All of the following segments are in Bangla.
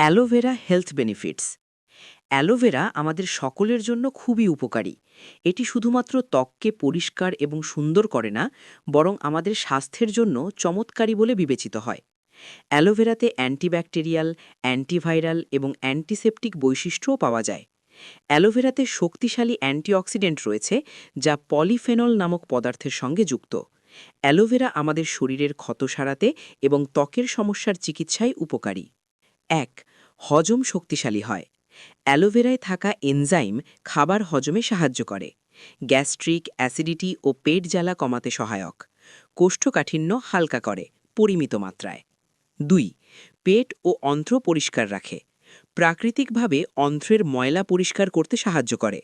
Aloe vera health benefits. অ্যালোভেরা আমাদের সকলের জন্য খুবই উপকারী। এটি শুধুমাত্র ত্বককে পরিষ্কার এবং সুন্দর করে না, বরং আমাদের স্বাস্থ্যের জন্য চমৎকারী বলে বিবেচিত হয়। অ্যালোভেরাতে অ্যান্টিব্যাকটেরিয়াল, অ্যান্টিভাইরাল এবং অ্যান্টিসেপটিক বৈশিষ্ট্যও পাওয়া যায়। অ্যালোভেরাতে শক্তিশালী অ্যান্টিঅক্সিডেন্ট রয়েছে, যা পলিফেনল নামক পদার্থের সঙ্গে যুক্ত। অ্যালোভেরা আমাদের শরীরের ক্ষত সারাতে এবং ত্বকের সমস্যার চিকিৎসায় উপকারী। এক হজম শক্তিশালী হয়। অ্যালোভেরায় থাকা এনজাইম খাবার হজমে সাহায্য করে। গ্যাস্ট্রিক অ্যাসিডিটি ও পেট জ্বালা কমাতে সহায়ক। কোষ্ঠকাঠিন্য হালকা করে, পরিমিত মাত্রায়। দুই, পেট ও অন্ত্র পরিষ্কার রাখে। প্রাকৃতিকভাবে অন্ত্রের ময়লা পরিষ্কার করতে সাহায্য করে।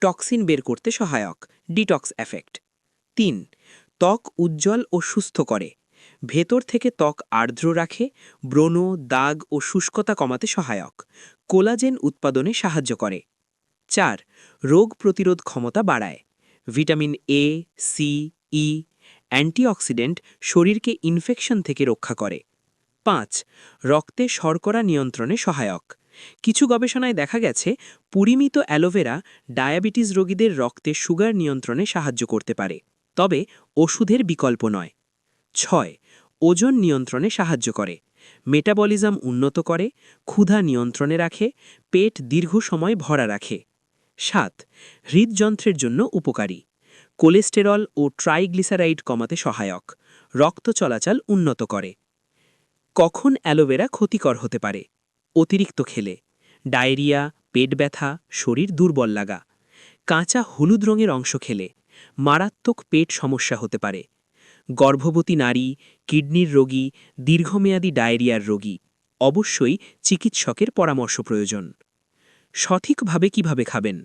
টক্সিন বের করতে সহায়ক। Detox effect. তিন, ত্বক উজ্জ্বল ও সুস্থ করে। ভেতর থেকে ত্বক আর্দ্র রাখে, ব্রণ, দাগ ও শুষ্কতা কমাতে সহায়ক। কোলাজেন উৎপাদনে সাহায্য করে। চার, রোগ প্রতিরোধ ক্ষমতা বাড়ায়। Vitamin A C E antioxidant শরীরকে ইনফেকশন থেকে রক্ষা করে। পাঁচ, রক্তে শর্করা নিয়ন্ত্রণে সহায়ক। কিছু গবেষণায় দেখা গেছে, পরিমিত অ্যালোভেরা ডায়াবেটিস রোগীদের রক্তে সুগার নিয়ন্ত্রণে সাহায্য করতে পারে। তবে ওষুধের বিকল্প নয়। ছয় ওজন নিয়ন্ত্রণে সাহায্য করে, মেটাবলিজম উন্নত করে, ক্ষুধা নিয়ন্ত্রণে রাখে, পেট দীর্ঘ সময় ভরা রাখে। সাত, হৃদযন্ত্রের জন্য উপকারী। কোলেস্টেরল ও ট্রাইগ্লিসারাইড কমাতে সহায়ক, রক্ত চলাচল উন্নত করে। কখন অ্যালোভেরা ক্ষতিকর হতে পারে? অতিরিক্ত খেলে, ডায়রিয়া, পেট ব্যথা, শরীর দুর্বল লাগা। কাঁচা হলুদ রঙের অংশ খেলে, মারাত্মক পেট সমস্যা হতে পারে। গর্ভবতী নারী, কিডনির রোগী, দীর্ঘমেয়াদী ডায়রিয়ার রোগী, অবশ্যই চিকিৎসকের পরামর্শ প্রয়োজন। সঠিকভাবে কীভাবে খাবেন?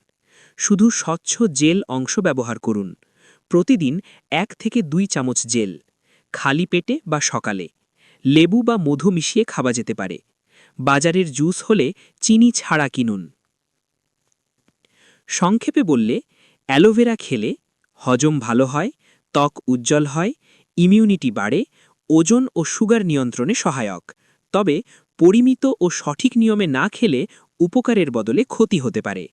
শুধু স্বচ্ছ জেল অংশ ব্যবহার করুন। প্রতিদিন এক থেকে দুই চামচ জেল, খালি পেটে বা সকালে। লেবু বা মধু মিশিয়ে খাওয়া যেতে পারে। বাজারের জুস হলে চিনি ছাড়া কিনুন। সংক্ষেপে বললে, অ্যালোভেরা খেলে হজম ভালো হয়, ত্বক উজ্জ্বল হয় ইমিউনিটি বাড়ে, ওজন ও সুগার নিয়ন্ত্রণে সহায়ক। তবে, পরিমিত ও সঠিক নিয়মে না খেলে উপকারের বদলে ক্ষতি হতে পারে।